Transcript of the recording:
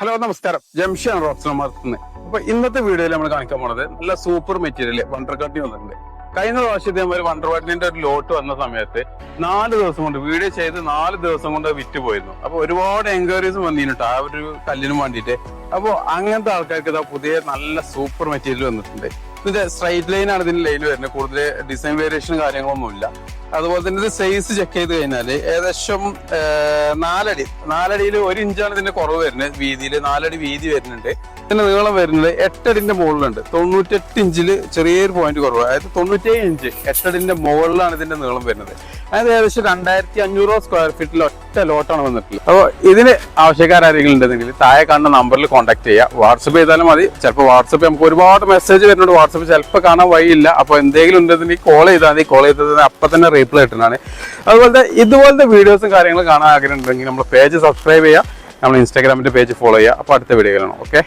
Hello നമസ്കാരം. ജംഷാണ് rocks നടത്തുന്നത് അപ്പൊ ഇന്നത്തെ വീഡിയോയിൽ നമ്മൾ കാണിക്കാൻ പോണത് നല്ല സൂപ്പർ മെറ്റീരിയൽ വണ്ടർ കട്ടി വന്നിട്ടുണ്ട്. കഴിഞ്ഞ പ്രാവശ്യത്തെ ഒരു വണ്ടർ വാട്ടിന്റെ ഒരു ലോട്ട് വന്ന സമയത്ത് നാല് ദിവസം കൊണ്ട് വീഡിയോ ചെയ്ത് നാല് ദിവസം കൊണ്ട് വിറ്റ് പോയിരുന്നു. അപ്പൊ ഒരുപാട് എൻക്വയറീസ് വന്നിട്ടുണ്ട് ആ ഒരു കല്ലിനും വേണ്ടിയിട്ട്. അപ്പോൾ അങ്ങനത്തെ ആൾക്കാർക്ക് ഇതാ പുതിയ നല്ല സൂപ്പർ മെറ്റീരിയൽ വന്നിട്ടുണ്ട്. ഇതിന്റെ സ്ട്രൈറ്റ് ലൈൻ ആണ് ഇതിന്റെ ലൈൻ വരുന്നത്. കൂടുതൽ ഡിസൈൻ വേരിയേഷൻ കാര്യങ്ങളൊന്നുമില്ല. അതുപോലെ തന്നെ ഇത് സൈസ് ചെക്ക് ചെയ്ത് കഴിഞ്ഞാൽ ഏകദേശം നാലടി. നാലടിയിൽ ഒരു ഇഞ്ചാണ് ഇതിന്റെ കുറവ് വരുന്നത് വീതിയിൽ നാലടി വീതി വരുന്നുണ്ട്. ഇതിന്റെ നീളം വരുന്നത് എട്ടടിന്റെ മുകളിലുണ്ട്. തൊണ്ണൂറ്റെട്ട് ഇഞ്ചിൽ ചെറിയൊരു പോയിന്റ് കുറവ്. അതായത് തൊണ്ണൂറ്റേഴ് ഇഞ്ച് എട്ടടിന്റെ മുകളിലാണ് ഇതിന്റെ നീളം വരുന്നത്. അതായത് ഏകദേശം രണ്ടായിരത്തി അഞ്ഞൂറ് സ്ക്വയർ ഫീറ്റിൽ ഒറ്റ ലോട്ടാണ് വന്നിട്ടുള്ളത്. അപ്പോൾ ഇതിന് ആവശ്യക്കാരെങ്കിലും ഉണ്ടെങ്കിൽ താഴെ കാണുന്ന നമ്പറിൽ കോൺടാക്ട് ചെയ്യുക വാട്സപ്പ് ചെയ്താലും മതി. ചിലപ്പോൾ വാട്സപ്പ് നമുക്ക് ഒരുപാട് മെസ്സേജ് വരുന്നുണ്ട്. വാട്സപ്പ് ചിലപ്പോൾ കാണാൻ വഴിയില്ല. അപ്പോൾ എന്തെങ്കിലും ഉണ്ടെങ്കിൽ കോൾ ചെയ്താൽ മതി. കോൾ ചെയ്തത് അപ്പം തന്നെ റീപ്ലൈ കിട്ടുന്നതാണ്. അതുപോലെ ഇതുപോലത്തെ വീഡിയോസും കാര്യങ്ങളും കാണാൻ ആഗ്രഹമുണ്ടെങ്കിൽ നമ്മൾ പേജ് സബ്സ്ക്രൈബ് ചെയ്യുക. നമ്മൾ ഇൻസ്റ്റാഗ്രാമിന്റെ പേജ് ഫോളോ ചെയ്യുക. അപ്പോൾ അടുത്ത വീഡിയോ കാണാം ഓക്കെ